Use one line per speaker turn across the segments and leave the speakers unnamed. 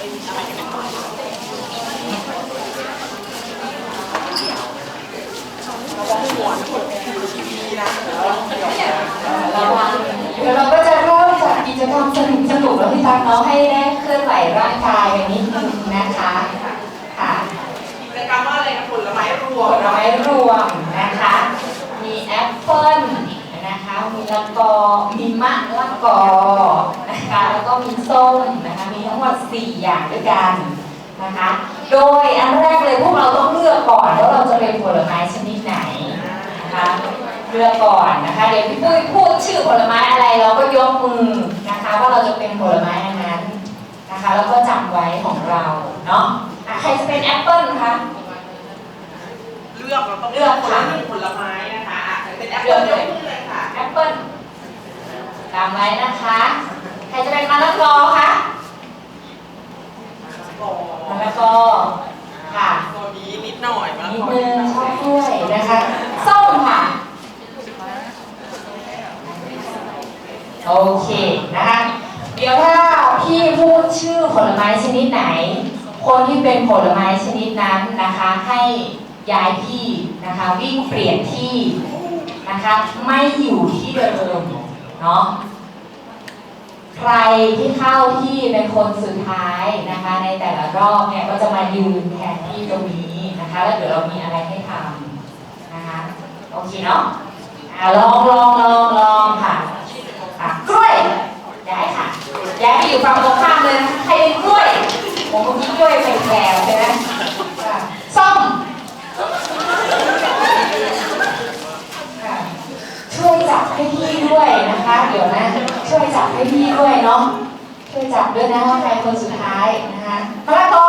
เดี๋ยวเราก็จะเริ่มจากกิจกรรมสนุกสนุกแล้วพี่ตั๊กเนาะให้ได้เคลื่อนไหวร่างกายกันนิดนึงนะคะค่ะ
กิจกรรมว่าอะไรนะผลไม้รว
ผมลไม้รวมนะคะ มีแอปเปิ้ลนะคะ มีละกอ มีมะละกอนะคะ แล้วก็มีส้มนะคะ หมด 4 อย่างด้วยกันนะคะ โดยอันแรกเลยพวกเราต้องเลือกก่อนว่าเราจะเป็นผลไม้ชนิดไหนนะคะเลือกก่อนนะคะเดี๋ยวพี่ปุ้ยพูดชื่อผลไม้อะไรเราก็ยกมือนะคะว่าเราจะเป็นผลไม้อันนั้นนะคะแล้วก็จำไว้ของเราเนาะอะใครจะเป็นแอปเปิ้ลคะ
เลือกเราต้อง
เลือก
คน
ค่ะ
ละหนึ่งผลไม้นะคะอะเป็นแอปเปิ้ลยกมือเลยค่ะ
แอปเปิ้ลจำไว้นะคะ ใครจะเป็นมะละกอคะ
อ๋อ
มะละกอค่ะ
ตัวนี้นิดหน่อยมะละ
นิด
กอ
นึงชอบด้วยนะคะส้มค่ะ โอเคนะคะ เดี๋ยวถ้าพี่พูดชื่อผลไม้ชนิดไหน คนที่เป็นผลไม้ชนิดนั้นนะคะ ให้ย้ายที่นะคะ วิ่งเปลี่ยนที่นะคะ ไม่อยู่ที่เดิมเนาะ ใครที่เข้าที่เป็นคนสุดท้ายนะคะ ในแต่ละรอบเนี่ยก็จะมายืนแทนที่ตรงนี้นะคะ แล้วเดี๋ยวเรามีอะไรให้ทำนะคะโอเคเนาะอะลองลองลองลองค่ะอะกล้วยย้ายค่ะย้ายไปอยู่ฝั่งตรงข้ามเลยนะใครเป็นกล้วยผมเมื่อกี้กล้วยเป็นแพรวใช่ไหมอะส้มค่ะช่วยจับให้พี่ด้วยนะคะ เดี๋ยวนะ ช่วยจับให้พี่ด้วยเนาะช่วยจับด้วยนะว่าใครคนสุดท้ายนะคะมะละกอ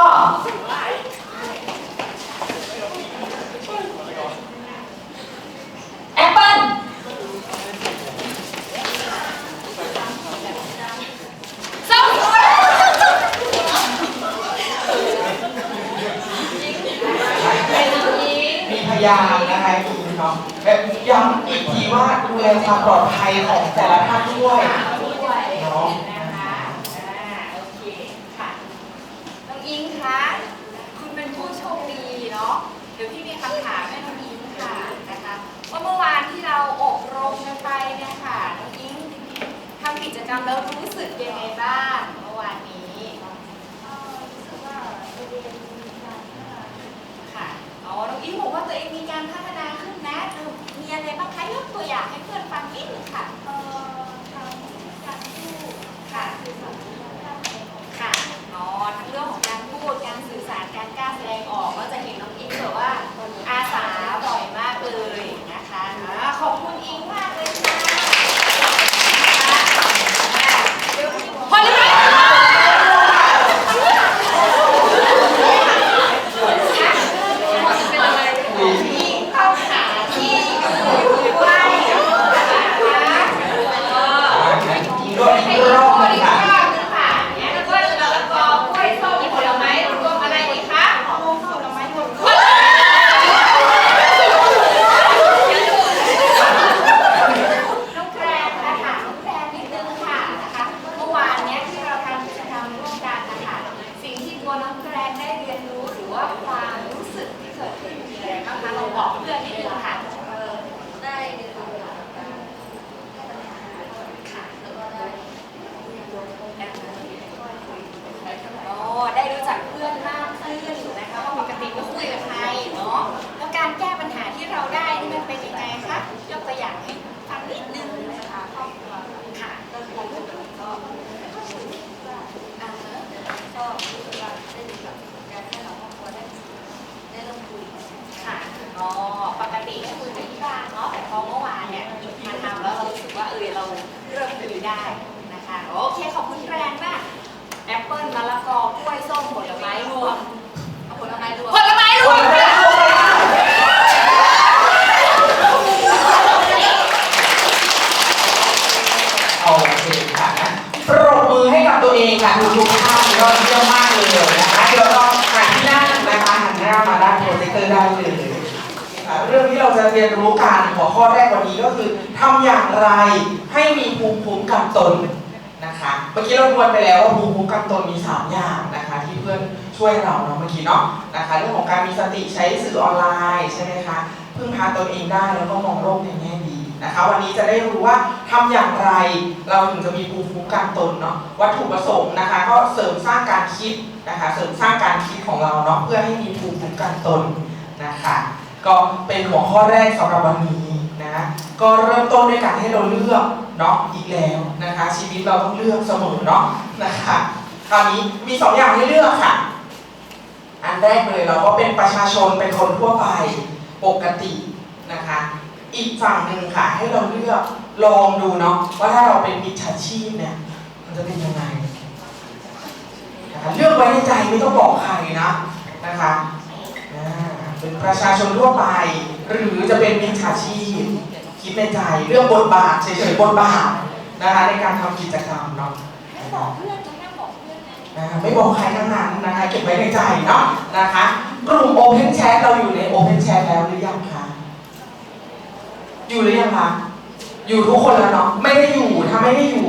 แอปเปิ้ลส้ม
มีพยานนะคะคุณน้องแบบย้ำอีกทีว่าดูแลความปลอดภัยของแต่ละท่านด้วย
นะคะอ่าโอเคค่ะ
น้องอิงคะ คุณเป็นผู้โชคดีเนาะ เดี๋ยวพี่มีคำถามให้น้องอิงค่ะนะคะว่าเมื่อวานที่เราอบรมกันไปเนี่ยค่ะ น้องอิงทำกิจก รรมแล้วรู้สึกยังไงบ้างเมื่อวานนี้ค่ะอ๋อน้องอิงบอกว่าตัวเองมีการพัฒนาขึ้นนะเออมีอะไรบ้างคะยกตัวอย่างให้ เรียน
รู้กัน
หัวข้อแรกวันนี้ก็คือทำอย่า
งไรให้มีภูมิคุ้มกันตนนะคะเมื่อกี้เราทวนไปแล้วว่าภูมิคุ้มกันตนมีสามอย่างนะคะที่เพื่อนช่วยเราเนาะเมื่อกี้เนาะนะคะเรื่องของการมีสติใช้สื่อออนไลน์ใช่ไหมคะพึ่งพาตนเองได้แล้วก็มองโลกในแง่ดีนะคะวันนี้จะได้รู้ว่าทำอย่างไรเราถึงจะมีภูมิคุ้มกันตนเนาะวัตถุประสงค์นะคะก็เสริมสร้างการคิดนะคะเสริมสร้างการคิดของเราเนาะเพื่อให้มีภูมิคุ้มกันตนนะคะ ก็เป็นหัวข้อแรกสำหรับวันนี้นะ ก็เริ่มต้นด้วยการให้เราเลือกเนาะอีกแล้วนะคะ ชีวิตเราต้องเลือกเสมอเนาะนะคะคราวนี้มีสองอย่างให้เลือกค่ะ อันแรกเลยเราก็เป็นประชาชนเป็นคนทั่วไปปกตินะคะ อีกฝั่งหนึ่งค่ะให้เราเลือกลองดูเนาะว่าถ้าเราเป็นมิจฉาชีพเนี่ยมันจะเป็นยังไงนะคะเลือกไว้ในใจไม่ต้องบอกใครนะนะคะ เป็นประชาชนทั่วไป หรือจะเป็นมิจฉาชีพ คิดในใจเรื่องบทบาทเฉยๆบทบาทนะคะในการทำกิจกรรมเนาะ
ไม่บอกเพื่อนจะห้ามบอกเพื่อนนะ
นะคะไม่บอกใครทั้งนั้นนะคะเก็บไว้ในใจเนาะนะคะกลุ่ม Open Chat เราอยู่ใน Open Chat แล้วหรือยังคะอยู่หรือยังคะอยู่ทุกคนแล้วเนาะไม่ได้อยู่ถ้าไม่ได้อยู่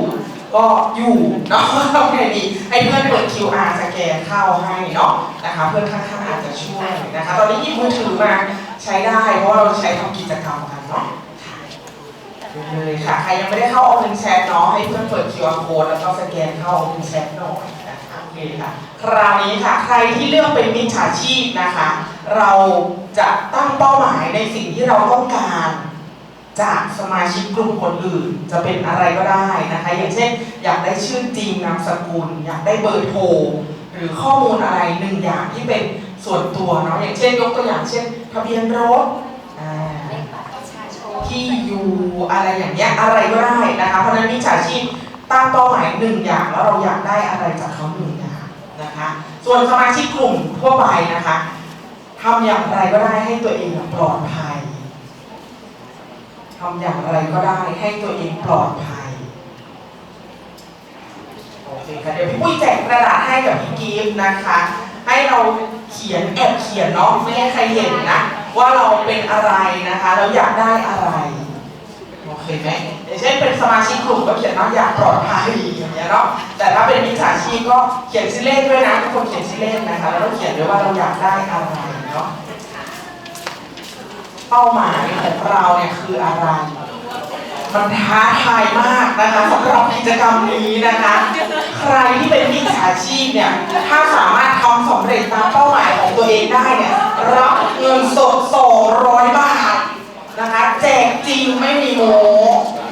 ก็อยู่เนาะทำไงดีให้เพื่อนเปิด QR สแกนเข้าให้เนาะนะคะเพื่อนข้างๆอาจจะช่วยนะคะ ตอนนี้หยิบมือถือมาใช้ได้เพราะว่าเราใช้ทำกิจกรรมกันเนาะเลยค่ะใครยังไม่ได้เข้า Open Chat เนาะให้เพื่อนเปิด QR Code แล้วก็สแกนเข้า Open Chat หน่อยนะคะโอเคค่ะคราวนี้ค่ะใครที่เลือกเป็นมิจฉาชีพนะคะ เราจะตั้งเป้าหมายในสิ่งที่เราต้องการ จากสมาชิกกลุ่มคนอื่นจะเป็นอะไรก็ได้นะคะ อย่างเช่น อยากได้ชื่อจริงนามสกุล อยากได้เบอร์โทรหรือข้อมูลอะไรหนึ่งอย่างที่เป็นส่วนตัวเนาะอย่างเช่น ยกตัวอย่างเช่น ทะเบียนรถอ่า
เลขบัตรประชาชน
ที่อยู่อะไรอย่างเงี้ยอะไรก็ได้นะคะ เพราะฉะนั้นมิจฉาชีพตั้งเป้าหมายหนึ่งอย่างแล้วเราอยากได้อะไรจากเขาหนึ่งอย่างนะคะ ส่วนสมาชิกกลุ่มทั่วไปนะคะทำอย่างไรก็ได้ให้ตัวเองปลอดภัย ทำอย่างไรก็ได้ให้ตัวเองปลอดภัย โอเคค่ะเดี๋ยวพี่ปุ้ยแจกกระดาษให้กับพี่กิฟต์นะคะ ให้เราเขียนแอบเขียนเนาะไม่ให้ใครเห็นนะ ว่าเราเป็นอะไรนะคะ เราอยากได้อะไร โอเคไหมอย่างเช่นเป็นสมาชิกกลุ่มก็เขียนว่าอยากปลอดภัยอย่างเงี้ยเนาะแต่ถ้าเป็นมิจฉาชีพก็เขียนชื่อเล่นด้วยนะทุกคนเขียนชื่อเล่นนะคะแล้วก็เขียนด้วยว่าเราอยากได้อะไรเนาะ เป้าหมายของเราเนี่ยคืออะไร มันท้าทายมากนะคะสำหรับกิจกรรมนี้นะคะ ใครที่เป็นมิจฉาชีพเนี่ย ถ้าสามารถทำสำเร็จตามเป้าหมายของตัวเองได้เนี่ย รับเงินสด200 บาทนะคะ แจกจริงไม่มีโม้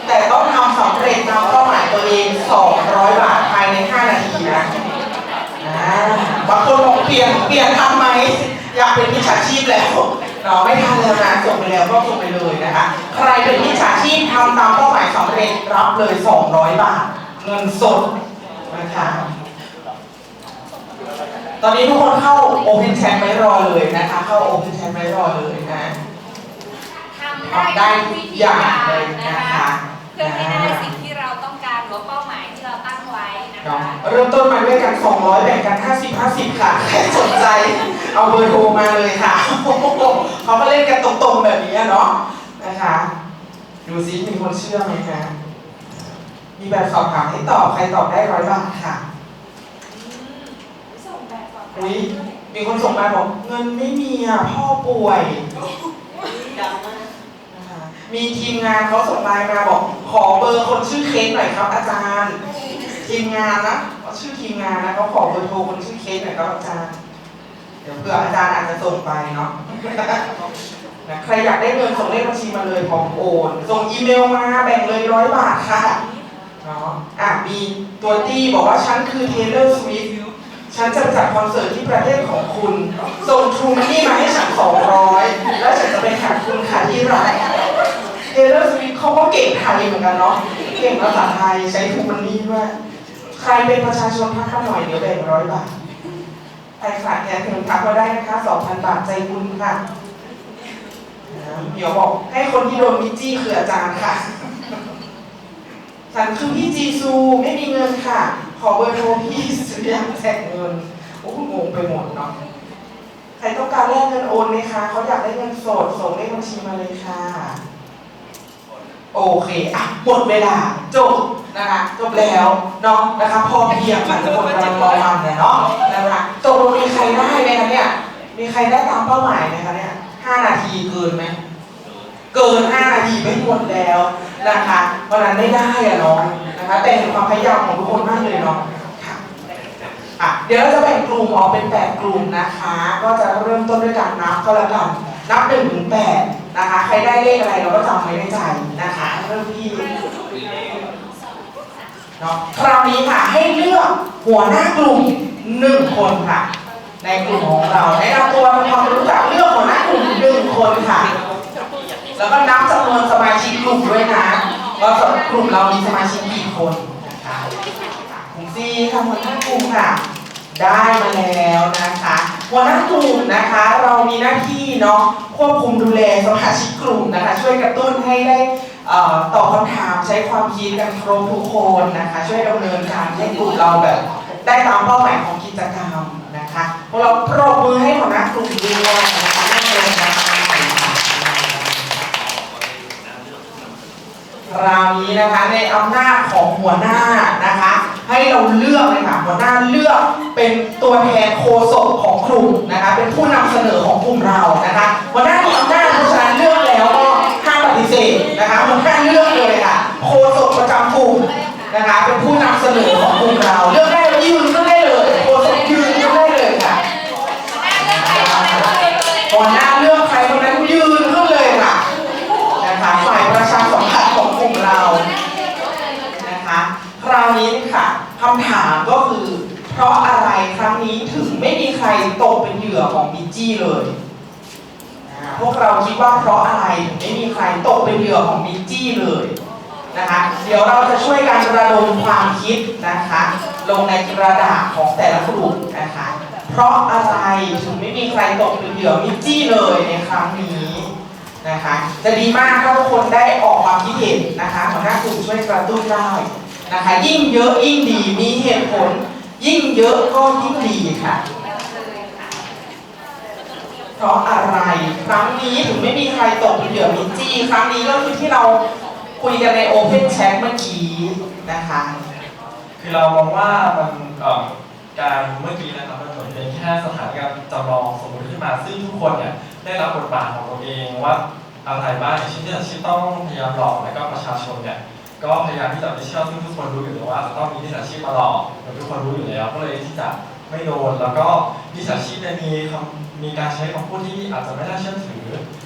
แต่ต้องทำสำเร็จตามเป้าหมายตัวเอง 200 บาทภายใน 5 นาทีนะบางคนบอกเปลี่ยนเปลี่ยนทำไหมอยากเป็นมิจฉาชีพแล้ว เนาะไม่ทันแล้วนะส่งไปแล้วก็ส่งไปเลยนะคะ ใครเป็นมิจฉาชีพทำตามเป้าหมายสำเร็จรับเลย 200 บาท เงินสดนะคะตอนนี้ทุกคนเข้า Open Chat ไว้รอเลยนะคะ เข้า Open Chat ไว้รอเลยนะ
ทำ
ทำได้ทุกอย่างเลยนะคะ
เพื่อให้ได้สิ่งที่เราต้องการหรือว่าเป้าหมายที่เราตั้งไว้นะ
เนาะ
คะ
เริ่มต้นมาด้วยกัน 200 แบ่งกัน 50 50 ค่ะใครสนใจ เอาเบอร์โทรมาเลยค่ะเขาก็เล่นกันตรงๆแบบนี้อะเนาะนะคะดูซิมีคนเชื่อไหมคะมีแบบสอบถามให้ตอบใครตอบได้ร้อยบาทค่ะ
ส่งแบบสอบถาม
อุ้ยมีคนส่งมาบอกเงินไม่มีอะพ่อป่วย
ดังมาก
นะคะมีทีมงานเขาส่งไลน์มาบอก ขอเบอร์คนชื่อเค้กหน่อยครับ อาจารย์ ทีมงานนะเขาชื่อทีมงานนะเขาขอเบอร์โทรคนชื่อเค้กหน่อยครับอาจารย์ เดี๋ยวเพื่ออาจารย์อาจจะส่งไปเนาะใครอยากได้เงินส่งเลขบัญชีมาเลยพร้อมโอน ส่งอีเมลมาแบ่งเลยร้อยบาทค่ะเนาะอะมีตัวตี้บอกว่าฉันคือเทเลอร์สวิฟฉันจะจัดคอนเสิร์ตที่ประเทศของคุณ ส่งทรูมันนี่มาให้ฉันสองร้อยแล้วฉันจะไปหาคุณค่ะที่ร้านเทเลอร์สวิฟเขาก็เก่งไทยเหมือนกันเนาะเก่งภาษาไทยใช้ทรูมันนี่ด้วย ใครเป็นประชาชนทักหน่อยเดี๋ยวแบ่งร้อยบาท ใครขาดแคลนเงินทักมาได้นะคะสองพันบาทใจบุญค่ะเดี๋ยวบอกให้คนที่โดนมิจี้คืออาจารย์ค่ะ ฉันคือพี่จีซูไม่มีเงินค่ะ ขอเบอร์โทรพี่สุริยาแจกเงิน โอ้โหงงไปหมดเนาะ ใครต้องการแลกเงินโอนไหมคะ เขาอยากได้เงินสด ส่งเลขบัญชีมาเลยค่ะ โอเคอะหมดเวลาจบนะคะจบแล้วเนาะนะคะพอเพียงค่ะทุกคนกำลังรอมันเนี่ยเนาะนะคะจบมีใครได้ไหมคะเนี่ยมีใครได้ตามเป้าหมายไหมคะเนี่ยห้านาทีเกินไหมเกิน5นาทีไม่หมดแล้วนะคะเพราะฉะนั้นไม่ได้อะเนาะนะคะแต่เห็นความพยายามของทุกคนมากเลยเนาะค่ะอะเดี๋ยวเราจะแบ่งกลุ่มออกเป็น 8 กลุ่มนะคะ ก็จะเริ่มต้นด้วยการนับก็แล้วกันนับ1ถึง8 นะคะ ใครได้เลขอะไรเราก็จำไว้ในใจนะคะเริ่มที่เนาะคราวนี้ค่ะให้เลือกหัวหน้ากลุ่ม1คนค่ะ ในกลุ่มของเราแนะนำตัวทำความรู้จักเลือกหัวหน้ากลุ่มหนึ่งคนค่ะ แล้วก็นับจำนวนสมาชิกกลุ่มด้วยนะว่ากลุ่มเรามีสมาชิกกี่คนนะคะกลุ่มซีค่ะหัวหน้ากลุ่มค่ะ ได้มาแล้วนะคะหัวหน้ากลุ่มนะคะเรามีหน้าที่เนาะควบคุมดูแลสมาชิกกลุ่มนะคะช่วยกระตุ้นให้ได้ตอบคำถามใช้ความคิดกันครบทุกคนนะคะช่วยดำเนินการให้กลุ่มเราแบบ ได้ตามเป้าหมายของกิจกรรมนะคะพวกเราปรบมือให้หัวหน้ากลุ่มด้วยนะคะนั่งลงได้คราวนี้นะคะในอำนาจของหัวหน้านะคะ ให้เราเลือกเลยค่ะหัวหน้าเลือกเป็นตัวแทนโฆษกของกลุ่มนะคะ เป็นผู้นำเสนอของกลุ่มเรานะคะหัวหน้ามีอำนาจเพราะฉะนั้นเลือกแล้วก็ห้ามปฏิเสธนะคะหัวหน้าเลือกเลยค่ะโฆษกประจำกลุ่มนะคะเป็นผู้นำเสนอของกลุ่มเรา เลือกได้แล้วยืนก็ได้เลยโฆษกยืนก็ได้เลยค่ะหัวหน้า นี้ค่ะคำถามก็คือ เพราะอะไรครั้งนี้ถึงไม่มีใครตกเป็นเหยื่อของบิจจี้เลยพวกเราคิดว่าเพราะอะไรถึงไม่มีใครตกเป็นเหยื่อของบิจจี้เลยนะคะเดี๋ยวเราจะช่วยกันระดมความคิดนะคะลงในกระดาษของแต่ละกลุ่มนะคะเพราะอะไรถึงไม่มีใครตกเป็นเหยื่อมิจจี้เลยในครั้งนี้นะคะจะดีมากถ้าทุกคนได้ออกความคิดเห็นนะคะหัวหน้ากลุ่มช่วยกระตุ้นได้ นะคะ ยิ่งเยอะยิ่งดีมีเหตุผล ยิ่งเยอะก็ยิ่งดีค่ะ เพราะอะไรครั้งนี้ถึงไม่มีใครตกเป็นเหยื่อมิจจี้ครั้งนี้ก็คือที่เราคุยกันในโอเพนแชทเมื่อกี้นะคะ
คือเรามองว่ามันการเมื่อกี้นะครับมันเหมือนเป็นแค่สถานการณ์จำลองสมมติขึ้นมาซึ่งทุกคนเนี่ยได้รับบทบาทของตัวเองว่าอะไรบ้างอย่างเช่นที่อาชีพต้องพยายามหลอกแล้วก็ประชาชนเนี่ย ก็พยายามที่จะไม่เชื่อซึ่งทุกคนรู้อยู่แล้วว่าจะต้องมีมิจฉาชีพมาหลอกแต่ทุกคนรู้อยู่แล้วก็เลยที่จะไม่โดน แล้วก็มิจฉาชีพเนี่ยมีคำมีการใช้คำพูดที่อาจจะไม่น่าเชื่อถือ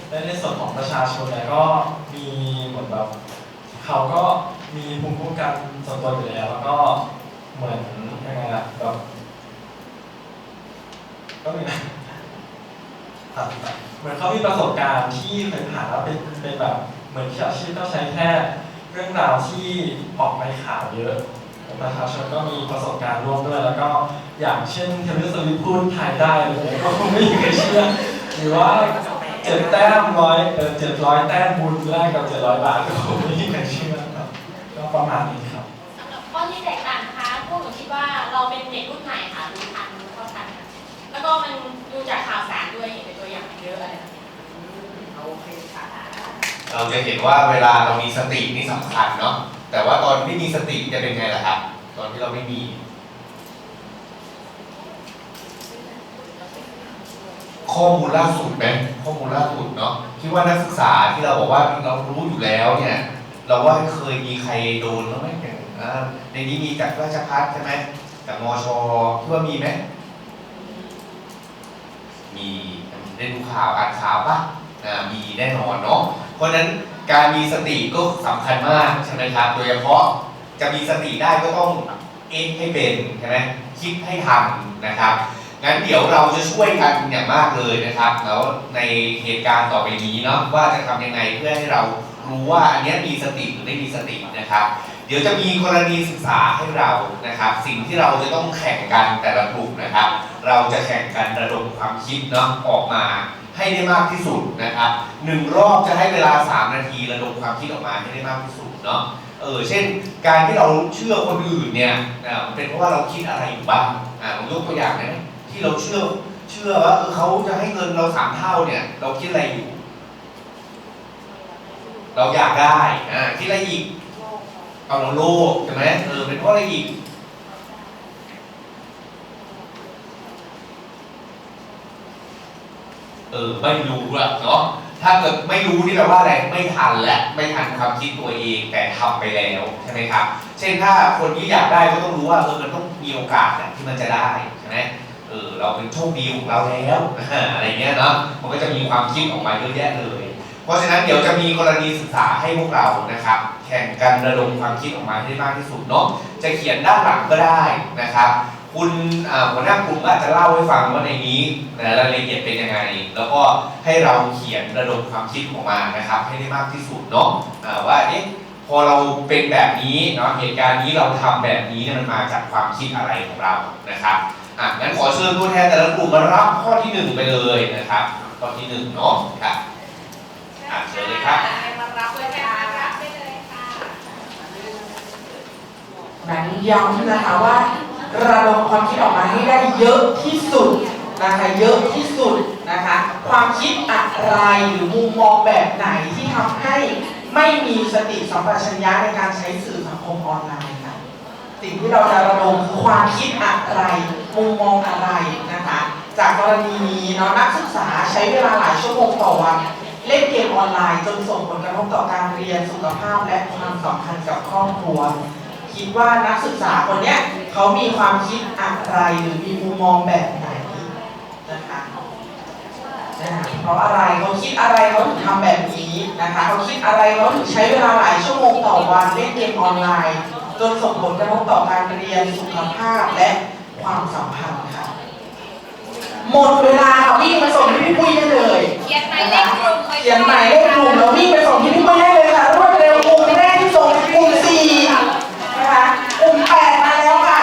และในส่วนของประชาชนเนี่ยก็มีเหมือนแบบเขาก็มีภูมิคุ้มกันส่วนตัวอยู่แล้วแล้วก็เหมือนยังไงล่ะแบบก็มีนะเหมือนเขามีประสบการณ์ที่เคยผ่านแล้วเป็นเป็นแบบเหมือนที่อาชีพก็ใช้แค่ เรื่องราวที่ออกในข่าวเยอะประชาชนก็มีประสบการณ์ร่วมด้วย แล้วก็อย่างเช่นเทเลสวิพูดไทยได้เลยก็คงไม่มีใครเชื่อหรือว่าเจ็ดแต้มร้อยเออเจ็ดร้อยแต้มบุญแรกกับเจ็ดร้อยบาทก็คงไม่มีใครเชื่อครับก็ประมาณนี้ครับ
สำหรับข้อที่แตกต่างนะคะพวกหนูคิดว่าเราเป็นเด็กรุ่นใหม่ค่ะดูทันดูเข้าทันค่ะแล้วก็มันดูจากข่าวสารด้วยเห็นเป็นตัวอย่างเยอะอะไรแบบนี้
โอเคค่ะ
เราจะเห็นว่าเวลาเรามีสตินี่สำคัญเนาะแต่ว่าตอนไม่มีสติจะเป็นไงล่ะครับ ตอนที่เราไม่มี ข้อมูลล่าสุดไหมข้อมูลล่าสุดเนาะคิดว่านักศึกษาที่เราบอกว่าเรารู้อยู่แล้วเนี่ย เราว่าเคยมีใครโดนแล้วไหมอย่างอ่าในนี้มีจากราชพัฒใช่ไหมจากมอชคิดว่ามีไหมมีได้ดูข่าวอ่านข่าวปะมีแน่นอนเนาะ เพราะฉะนั้นการมีสติก็สำคัญมากใช่ไหมครับ โดยเฉพาะจะมีสติได้ก็ต้องเอ็กให้เป็นใช่ไหมคิดให้ทำนะครับงั้นเดี๋ยวเราจะช่วยกันอย่างมากเลยนะครับ แล้วในเหตุการณ์ต่อไปนี้เนาะว่าจะทำยังไงเพื่อให้เรารู้ว่าอันเนี้ยมีสติหรือไม่มีสตินะครับ เดี๋ยวจะมีกรณีศึกษาให้เรานะครับ สิ่งที่เราจะต้องแข่งกันแต่ละกลุ่มนะครับ เราจะแข่งกันระดมความคิดเนาะออกมา ให้ได้มากที่สุดนะครับหนึ่งรอบจะให้เวลา 3 นาทีระดมความคิดออกมาให้ได้มากที่สุดเนาะเออเช่น การที่เราเชื่อคนอื่นเนี่ยมันเป็นเพราะว่าเราคิดอะไรอยู่บ้างอ่าผมยกตัวอย่างได้ไหมที่เราเชื่อเชื่อว่าเออเขาจะให้เงินเราสามเท่าเนี่ย เราคิดอะไรอยู่ เราอยากได้อ่าคิดอะไรอีกเอาเราโลภใช่ไหมเออเป็นเพราะอะไรอีก ออไม่รู้ละเนาะถ้าเกิดไม่รู้นี่แปลว่าอะไรไม่ทันและไม่ทันความคิดตัวเองแต่ทำไปแล้วใช่ไหมครับ เช่นถ้าคนที่อยากได้ก็ต้องรู้ว่าเออมันต้องมีโอกาสนะที่มันจะได้ใช่ไหมเออเราเป็นโชคดีของเราแล้วอะไรเงี้ยเนาะมันก็จะมีความคิดออกมาเยอะแยะเลย เพราะฉะนั้นเดี๋ยวจะมีกรณีศึกษาให้พวกเรานะครับ แข่งกันระดมความคิดออกมาให้ได้มากที่สุดเนาะจะเขียนด้านหลังก็ได้นะครับ คุณอ่าหัวหน้ากลุ่มก็อาจจะเล่าให้ฟังว่าในนี้รายละเอียดเป็นยังไง แล้วก็ให้เราเขียนระดมความคิดออกมานะครับ ให้ได้มากที่สุดเนาะอ่าว่าเอ๊ะพอเราเป็นแบบนี้เนาะเหตุการณ์นี้เราทำแบบนี้เนี่ยมันมาจากความคิดอะไรของเรานะครับอะงั้นขอเชิญตัวแทนแต่ละกลุ่มมารับข้อที่หนึ่งไปเลยนะครับข้อที่หนึ่งเนาะครับอะเชิญเลยครับ
มารับเลยค่ะรับได้เลยค่ะ
นั้นย้ำนะคะว่า ระดมความคิดออกมาให้ได้เยอะที่สุดนะคะเยอะที่สุดนะคะความคิดอะไรหรือมุมมองแบบไหนที่ทำให้ไม่มีสติสัมปชัญญะในการใช้สื่อสังคมออนไลน์ค่ะสิ่งที่เราจะระดมคือความคิดอะไรมุมมองอะไรนะคะจากกรณีนี้เนาะนักศึกษาใช้เวลาหลายชั่วโมงต่อวันเล่นเกมออนไลน์จนส่งผลกระทบต่อการเรียนสุขภาพและความสัมพันธ์กับครอบครัว คิดว่านักศึกษาคนเนี้ยเขามีความคิดอะไรหรือมีมุมมองแบบไหนนะคะนะคะเพราะอะไรเขาคิดอะไรเขาถึงทำแบบนี้นะคะเขาคิดอะไรเขาถึงใช้เวลาหลายชั่วโมงต่อวันเล่นเกมออนไลน์จนส่งผลกระทบต่อการเรียนสุขภาพและความสัมพันธ์ค่ะหมดเวลาค่ะวิ่งมาส่งที่พี่ปุ้ยได้เลย
เขียนหมายเลขกลุ่มไว้
เขียนหมายเลขกลุ่มแล้ววิ่งไปส่งที่พี่ปุ้ยได้เลยค่ะรวดเร็วกลุ่มแรกที่ส่งคือกลุ่มสี่นะคะกลุ่มแปดมาแล้วค่ะ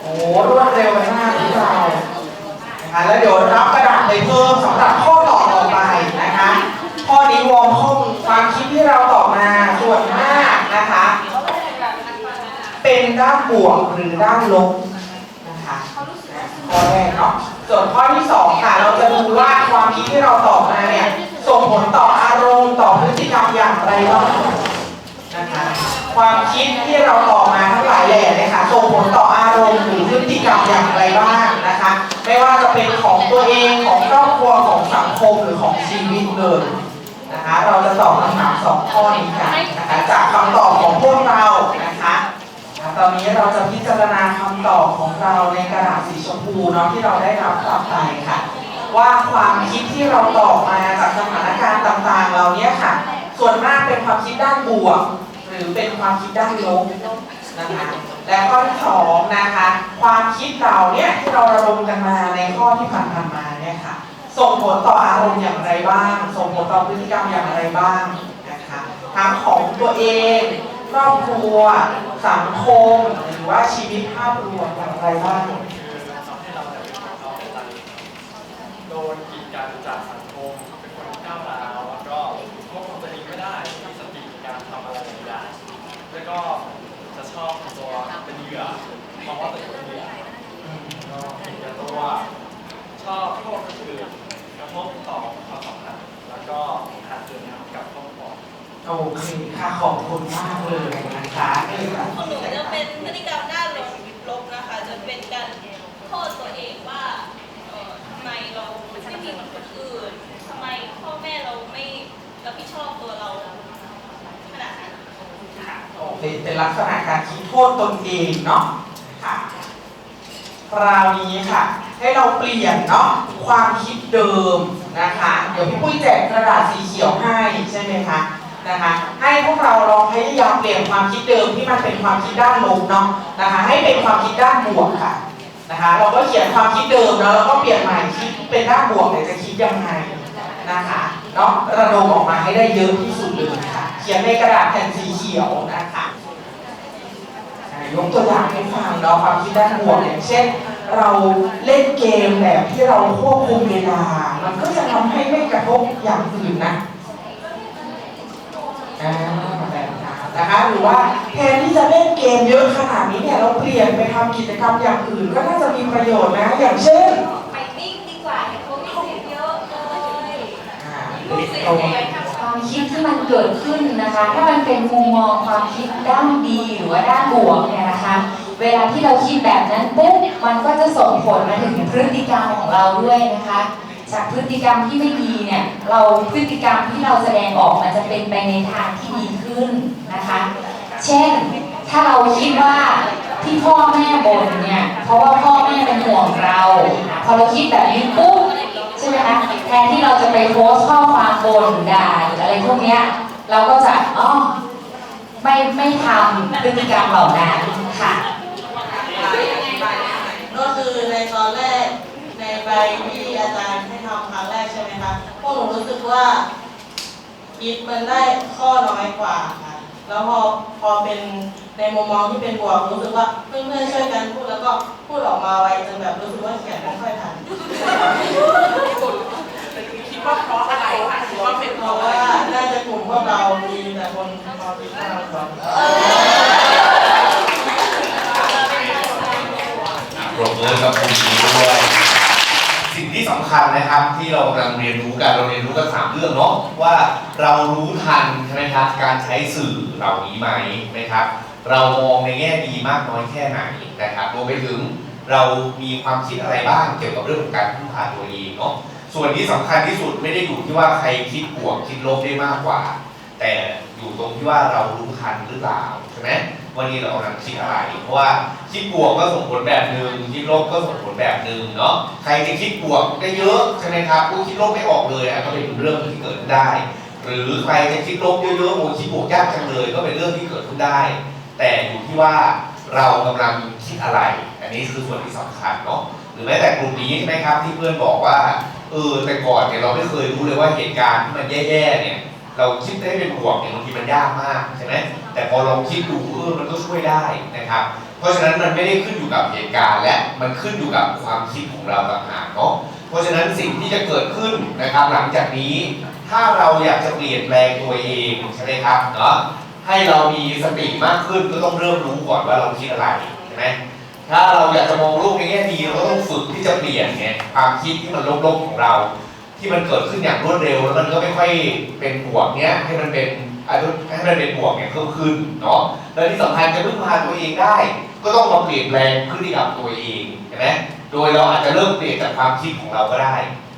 โอ้รวดเร็วไปมากพวกเรานะคะ แล้วเดี๋ยวรับกระดาษไปเพิ่มสำหรับข้อต่อต่อไปนะคะ ข้อนี้วอร์มข้อมความคิดที่เราตอบมาส่วนมากนะคะ เป็นด้านบวกหรือด้านลบนะคะข้อแรกเนาะส่วนข้อที่สองค่ะเราจะดูว่าความคิดที่เราตอบมาเนี่ยส่งผลต่ออารมณ์ต่อพฤติกรรมอย่างไรบ้าง ความคิดที่เราตอบมาทั้งหลายแหล่เลยค่ะส่งผลต่ออารมณ์หรือพฤติกรรมอย่างไรบ้างนะคะ ไม่ว่าจะเป็นของตัวเองของครอบครัวของสังคมหรือของชีวิตเลยนะคะเราจะตอบคำถามสองข้อนี้กันนะคะจากคำตอบของพวกเรานะคะตอนนี้เราจะพิจารณาคำตอบของเราในกระดาษสีชมพูเนาะที่เราได้รับกลับไปค่ะ ว่าความคิดที่เราตอบมาจากสถานการณ์ต่างๆ เราเนี้ยค่ะ ส่วนมากเป็นความคิดด้านบวก รือเป็นความคิดด้านลบนะคะและข้อที่สองนะคะ ความคิดเราเนี่ยที่เราระดมกันมาในข้อที่ผ่านๆมาเนี่ยค่ะส่งผลต่ออารมณ์อย่างไรบ้าง ส่งผลต่อพฤติกรรมอย่างไรบ้างนะคะทั้งของตัวเองครอบครัว สังคม หรือว่าชีวิตภาพรวมอย่างไรบ้าง
โดนกีดกันจาก ชอบโทษคนอื่นกระทบต่อความสัมพันธ์แล้วก็หาจุดกับครอบครัว
โอเคค่ะขอบคุณมากเลยนะคะเออ
ของหนูจะเป็นพฤติกรรมด้านลบลบนะคะจะเป็นการโทษตัวเองว่าเอ่อทำไมเราไม่ดีเหมือนคนอื่นทำไมพ่อแม่เราไม่รับผิดชอบตัวเราขนาดนั้น ค่ะ
โอเคเป็นลักษณะการคิดโทษตนเองเนาะค่ะ คราวนี้ค่ะ ให้เราเปลี่ยนเนาะความคิดเดิมนะคะ เดี๋ยวพี่ปุ้ยแจกกระดาษสีเขียวให้ใช่ไหมคะนะคะ ให้พวกเราลองพยายามเปลี่ยนความคิดเดิมที่มันเป็นความคิดด้านลบเนาะนะคะ ให้เป็นความคิดด้านบวกค่ะนะคะ เราก็เขียนความคิดเดิมแล้วเราก็เปลี่ยนใหม่คิดเป็นด้านบวกเนี่ยจะคิดยังไงนะคะเนาะระดมออกมาให้ได้เยอะที่สุดเลยค่ะ เขียนในกระดาษแผ่นสีเขียวนะคะ ยกตัวอย่างให้ฟังเนาะความคิดด้านบวกอย่างเช่น เราเล่นเกมแบบที่เราควบคุมเวลา มันก็จะทำให้ไม่กระทบอย่างอื่นนะอ่าแบบนั้นนะคะหรือว่าแทนที่จะเล่นเกมเยอะขนาดนี้เนี่ยเราเปลี่ยนไปทำกิจกรรมอย่างอื่น ก็น่าจะมีประโยชน์นะอย่างเช่น
ไปวิ่งดีกว่าเห็นเขาวิ่งเยอะเลย
อ่า
ลูกเสีย
ตรง
ใจทำ
คิดที่มันเกิดขึ้นนะคะ ถ้ามันเป็นมุมมองความคิดด้านดีหรือว่าด้านบวกเนี่ยนะคะ เวลาที่เราคิดแบบนั้นปุ๊บมันก็จะส่งผลมาถึงพฤติกรรมของเราด้วยนะคะ จากพฤติกรรมที่ไม่ดีเนี่ยเราพฤติกรรมที่เราแสดงออกมันจะเป็นไปในทางที่ดีขึ้นนะคะ เช่นถ้าเราคิดว่าที่พ่อแม่บ่นเนี่ยเพราะว่าพ่อแม่เป็นห่วงเรา พอเราคิดแบบนี้ปุ๊บ ช่ไหมคะแทนที่เราจะไปโพสต์ข้อความบนด่าหรืออะไรพวกเนี้ยเราก็จะอ๋อไม่ไม่ทำพฤติกรรมเหล่านั้นค่ะ
ก็คือในตอนแรกในใบที่อาจารย์ให้ทำครั้งแรกใช่ไหมคะพวกหนูรู้สึกว่าคิดมันได้ข้อน้อยกว่าค่ะ แล้วพอพอเป็นในมุมมองที่เป็นบวกรู้สึกว่าเพื่อนๆช่วยกันพูดแล้วก็พูดออกมาไวจนแบบรู้สึกว่าเขียนไม่ค่อยทัน
คิดว่าเพราะอะไรคะคิดว่าเป็นเพ
เพ
ราะ
ราะ
อะไร
ว่าน่าจะกลุ่มพวกเรามีแต่คนความคิดมากกว่า
ปรบมือกับคุณหญิงด้วยสิ่ง ที่สำคัญนะครับที่เรากำลังเรียนรู้กันเราเรียนรู้กันสามเรื่องเนาะว่าเรารู้ทันใช่ไหมครับการใช้สื่อเหล่านี้ไหมนะครับ เรามองในแง่ดีมากน้อยแค่ไหนนะครับรวมไปถึงเรามีความคิดอะไรบ้างเกี่ยวกับเรื่องของการพึ่งพาตัวเองเนาะส่วนที่สำคัญที่สุดไม่ได้อยู่ที่ว่าใครคิดบวกคิดลบได้มากกว่า แต่อยู่ตรงที่ว่าเรารู้ทันหรือเปล่าใช่ไหม วันนี้เรากำลังคิดอะไร เพราะว่าคิดบวกก็ส่งผลแบบหนึ่งคิดลบก็ส่งผลแบบหนึ่งเนาะใครจะคิดบวกได้เยอะใช่ไหมครับผู้คิดลบไม่ออกเลยอะก็เป็นเรื่องที่เกิดขึ้นได้ หรือใครจะคิดลบเยอะๆโอ้คิดบวกยากจังเลย ก็เป็นเรื่องที่เกิดขึ้นได้ แต่อยู่ที่ว่าเรากำลังคิดอะไร อันนี้คือส่วนที่สำคัญเนาะหรือแม้แต่กลุ่มนี้ใช่ไหมครับ ที่เพื่อนบอกว่าเออแต่ก่อนเนี่ยเราไม่เคยรู้เลยว่าเหตุการณ์ที่มันแย่ๆเนี่ย เราคิดได้เป็นบวกเนี่ยบางทีมันยากมากใช่ไหม แต่พอเราคิดดูเออมันก็ช่วยได้นะครับ เพราะฉะนั้นมันไม่ได้ขึ้นอยู่กับเหตุการณ์ และมันขึ้นอยู่กับความคิดของเราต่างหากเนาะเพราะฉะนั้นสิ่งที่จะเกิดขึ้นนะครับ หลังจากนี้ถ้าเราอยากจะเปลี่ยนแปลงตัวเองใช่ไหมครับเนาะให้เรามีสติมากขึ้นก็ต้องเริ่มรู้ก่อนว่าเราคิดอะไรใช่ไหมถ้าเราอยากจะมองโลกในแง่ดีเราก็ต้องฝึกที่จะเปลี่ยนไงความคิดที่มันลบๆของเรา ที่มันเกิดขึ้นอย่างรวดเร็วแล้วมันก็ไม่ค่อยเป็นบวกเนี้ยให้มันเป็น อะให้มันเป็นบวกเนี่ยเพิ่มขึ้นเนาะแล้วที่สำคัญจะพึ่งพาตัวเองได้ ก็ต้องมาเปลี่ยนแปลงพฤติกรรมตัวเองเห็นไหมโดยเราอาจจะเริ่มเปลี่ยนจากความคิดของเราก็ได้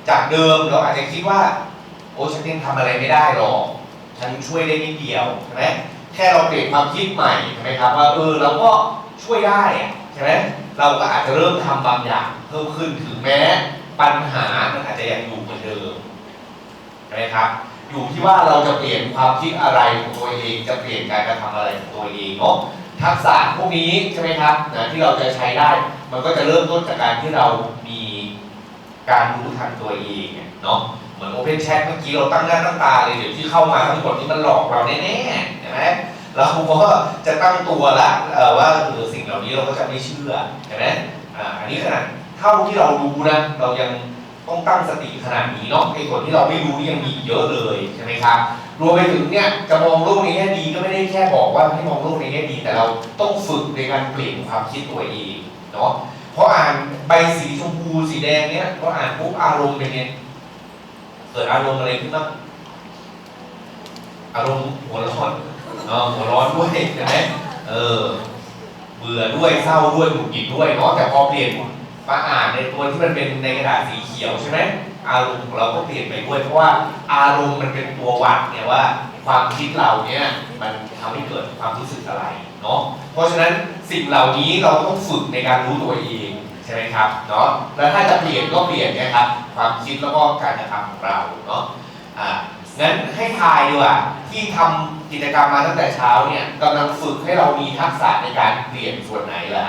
จากเดิมเราอาจจะคิดว่า โอ้ฉันยังทำอะไรไม่ได้หรอกฉันช่วยได้นิดเดียวใช่ไหมแค่เราเปลี่ยนความคิดใหม่ใช่ไหมครับว่าเออเราก็ช่วยได้ใช่ไหมเราก็อาจจะเริ่มทำบางอย่างเพิ่มขึ้นถึงแม้ปัญหามันอาจจะยังอยู่เหมือนเดิม ใช่ไหมครับ อยู่ที่ว่าเราจะเปลี่ยนความคิดอะไรของตัวเองจะเปลี่ยนการกระทำอะไรของตัวเองเนาะทักษะพวกนี้ใช่ไหมครับนะที่เราจะใช้ได้ มันก็จะเริ่มต้นจากการที่เรามีการรู้ทันตัวเองเนาะเหมือนโอเพนแชทเมื่อกี้เราตั้งหน้าตั้งตาเลยเดี๋ยวที่เข้ามาทั้งหมดที่มันหลอกเราแน่ๆใช่ไหมเราก็จะตั้งตัวละว่าเออสิ่งเหล่านี้เราก็จะไม่เชื่อใช่ไหมอ่าอันนี้ขนาดเท่าที่เรารู้นะเรายัง ต้องตั้งสติขนาดนี้เนาะไอ้ส่วนที่เราไม่รู้นี่ยังมีเยอะเลยใช่ไหมครับรวมไปถึงเนี่ยจะมองโลกในแง่ดีก็ไม่ได้แค่บอกว่าให้มองโลกในแง่ดีแต่เราต้องฝึกในการเปลี่ยนความคิดตัวเองเนาะเพราะอ่านใบสีชมพูสีแดงเนี่ยพออ่านปุ๊บอารมณ์เป็นไงเกิดอารมณ์อะไรขึ้นบ้างอารมณ์หัวร้อนเออหัวร้อนด้วยใช่ไหมเออเบื่อด้วยเศร้าด้วยหงุดหงิดด้วยเนาะแต่พอเปลี่ยน มาอ่านในตัวที่มันเป็นในกระดาษสีเขียวใช่ไหมอารมณ์ของเราก็เปลี่ยนไปด้วยเพราะว่าอารมณ์มันเป็นตัววัดเนี่ยว่า ความคิดเราเนี่ยมันทำให้เกิดความรู้สึกอะไรเนาะเพราะฉะนั้นสิ่งเหล่านี้เราต้องฝึกในการรู้ตัวเองใช่ไหมครับเนาะแล้วถ้าจะเปลี่ยนก็เปลี่ยนนะครับความคิดแล้วก็การกระทำของเราเนาะอ่างั้นให้ทายดีกว่าที่ทำกิจกรรมมาตั้งแต่เช้าเนี่ยกำลังฝึกให้เรามีทักษะในการเปลี่ยนส่วนไหนล่ะ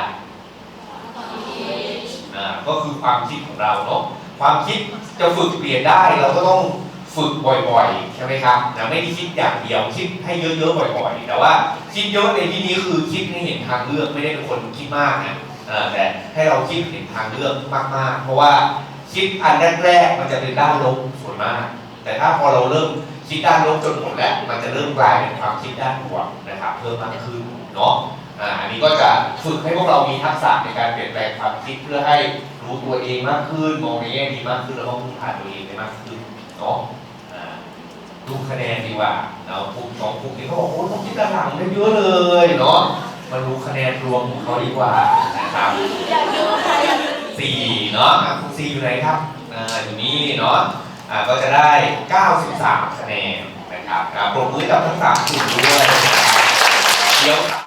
ก็คือความคิดของเราเนาะความคิดจะฝึกเปลี่ยนได้เราก็ต้องฝึกบ่อยๆใช่ไหมครับนะไม่ได้คิดอย่างเดียวคิดให้เยอะๆบ่อยๆ แต่ว่าคิดเยอะในที่นี้คือคิดให้เห็นทางเลือกไม่ได้เป็นคนคิดมากนะอ่าแต่ให้เราคิดเห็นทางเลือกมากๆ เพราะว่าคิดอันแรกๆมันจะเป็นด้านลบส่วนมาก แต่ถ้าพอเราเริ่มคิดด้านลบจนหมดแล้ว มันจะเริ่มกลายเป็นความคิดด้านบวกนะครับ เพิ่มมากขึ้นเนาะ อ่าอันนี้ก็จะฝึกให้พวกเรามีทักษะในการเปลี่ยนแปลงความคิดเพื่อให้รู้ตัวเองมากขึ้นมองในแง่ดีมากขึ้นแล้วก็พึ่งพาตัวเองได้มากขึ้นเนาะอ่าดูคะแนนดีกว่าเนาะกลุ่มสองกลุ่มนี้เขาบอกโอ้ต้องคิดด้านหลังได้เยอะเลยเนาะมาดูคะแนนรวมของเขาดีกว่านะครับสี่เนาะอะคุณซีอยู่ไหนครับอ่าอยู่นี่เนาะอ่าก็จะได้ 93 คะแนนนะครับรับปรบมือกับทั้งสามกลุ่มด้วยเดี๋ยว